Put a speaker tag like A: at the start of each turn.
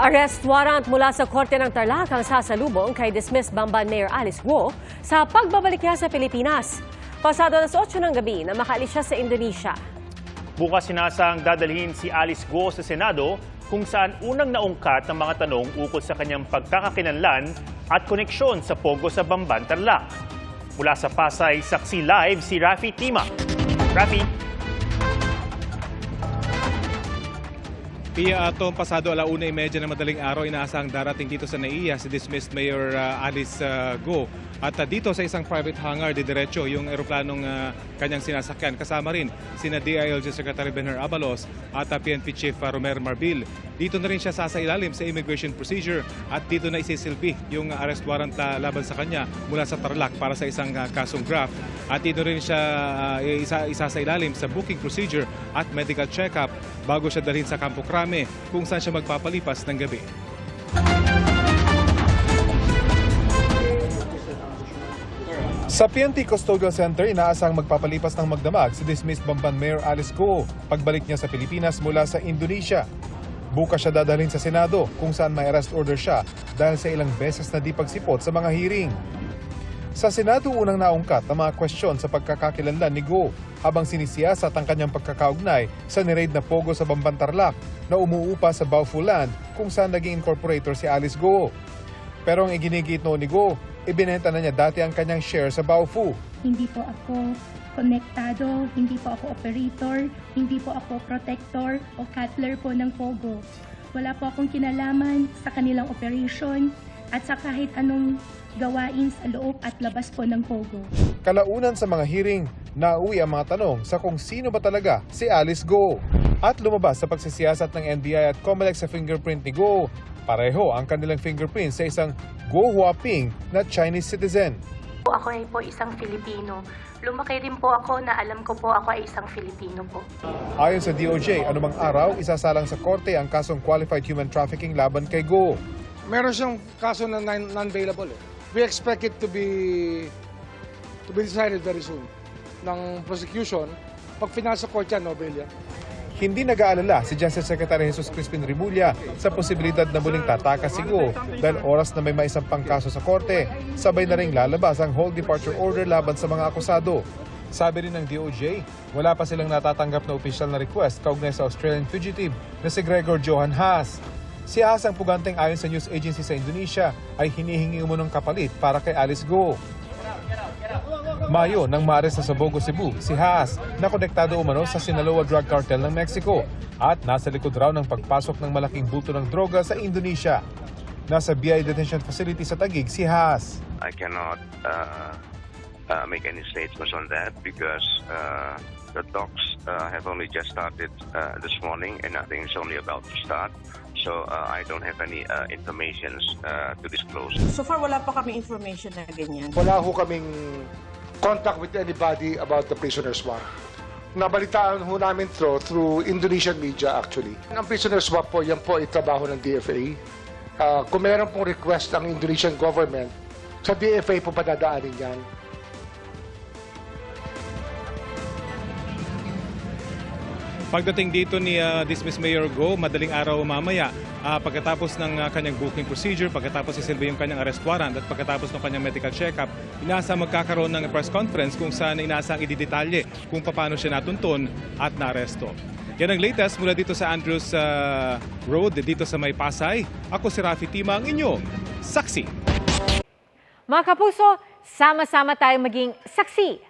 A: Arrest warrant mula sa Korte ng Tarlac ang sasalubong kay dismissed Bamban Mayor Alice Guo sa pagbabalik niya sa Pilipinas. Pasado alas 8 ng gabi na makaalis siya sa Indonesia.
B: Bukas sinasang dadalhin si Alice Guo sa Senado kung saan unang naungkat ng mga tanong ukol sa kanyang pagkakakinanlan at koneksyon sa Pogo sa Bamban, Tarlac. Mula sa Pasay, saksi live si Rafi Tima. Rafi,
C: Pia Atom, pasado alauna ay medya na madaling araw, inaasang darating dito sa NAIA si dismissed Mayor uh, Alice uh, Go. At uh, dito sa isang private hangar, didiretso yung eroplanong uh, kanyang sinasakyan. Kasama rin sina DILG Secretary Benher Abalos at uh, PNP Chief uh, Romer Marbil. Dito na rin siya sasailalim sa immigration procedure at dito na isisilbi yung arrest warrant uh, laban sa kanya mula sa Tarlac para sa isang uh, kasong graft. At dito rin siya uh, isa, isasailalim sa booking procedure at medical check-up bago siya dalhin sa Campo Crame kung saan siya magpapalipas ng gabi.
D: Sa PNP Custodial Center, inaasang magpapalipas ng magdamag si dismissed Bamban Mayor Alice Go pagbalik niya sa Pilipinas mula sa Indonesia. Bukas siya dadalhin sa Senado kung saan may arrest order siya dahil sa ilang beses na di pagsipot sa mga hearing. Sa Senado unang naungkat ang mga kwestiyon sa pagkakakilanlan ni Go habang sinisiyasat ang kanyang pagkakaugnay sa niraid na pogo sa Bamban Tarlac na umuupa sa Baofu Land kung saan naging incorporator si Alice Go. Pero ang iginigit noon ni Go, ibinenta na niya dati ang kanyang share sa Baofu.
E: hindi po ako konektado, hindi po ako operator, hindi po ako protector o cutler po ng Pogo. Wala po akong kinalaman sa kanilang operation at sa kahit anong gawain sa loob at labas po ng Pogo.
D: Kalaunan sa mga hearing, nauwi ang mga tanong sa kung sino ba talaga si Alice Go. At lumabas sa pagsisiyasat ng NBI at COMELEC sa fingerprint ni Go. Pareho ang kanilang fingerprint sa isang Go Huaping na Chinese citizen.
E: Ako ay po isang Filipino. Lumaki rin po ako na alam ko po ako ay isang Filipino po.
D: Ayon sa DOJ, anumang araw, isasalang sa korte ang kasong qualified human trafficking laban kay Go.
F: Meron siyang kaso na non- non-bailable. Eh. We expect it to be to be decided very soon ng prosecution. Pag pinasa court yan, no yan.
D: Hindi nag-aalala si Justice Secretary Jesus Crispin Rimulya sa posibilidad na muling tatakas si Go dahil oras na may maisampang kaso sa korte, sabay na rin lalabas ang whole departure order laban sa mga akusado. Sabi rin ng DOJ, wala pa silang natatanggap na official na request kaugnay sa Australian fugitive na si Gregor Johan Haas. Si Haas ang puganteng ayon sa news agency sa Indonesia ay hinihingi umunong kapalit para kay Alice Go. Mayo nang maares sa Sabogo, Cebu, si Haas na konektado umano sa Sinaloa Drug Cartel ng Mexico at nasa likod raw ng pagpasok ng malaking bulto ng droga sa Indonesia. Nasa BI detention facility sa Taguig si Haas.
G: I cannot uh, uh, make any statements on that because uh, the talks uh, have only just started uh, this morning and nothing is only about to start. So uh, I don't have any uh, information uh, to disclose.
H: So far, wala pa kami information na ganyan.
F: Wala ho kaming contact with anybody about the prisoner swap. Nabalitaan ho namin through, through Indonesian media actually. Ang prisoner swap po, yan po ay trabaho ng DFA. Ah, kung meron pong request ang Indonesian government, sa DFA po padadaanin yan.
C: Pagdating dito ni uh, dismissed Mayor Go, madaling araw mamaya, ah, pagkatapos ng ah, kanyang booking procedure, pagkatapos isilbi yung kanyang arrest warrant at pagkatapos ng kanyang medical check-up, inasa magkakaroon ng press conference kung saan inaasang ididetalye kung paano siya natuntun at naaresto. Yan ang latest mula dito sa Andrews ah, Road, dito sa May Pasay. Ako si Rafi Tima, ang inyo, saksi.
A: Mga kapuso, sama-sama tayong maging saksi.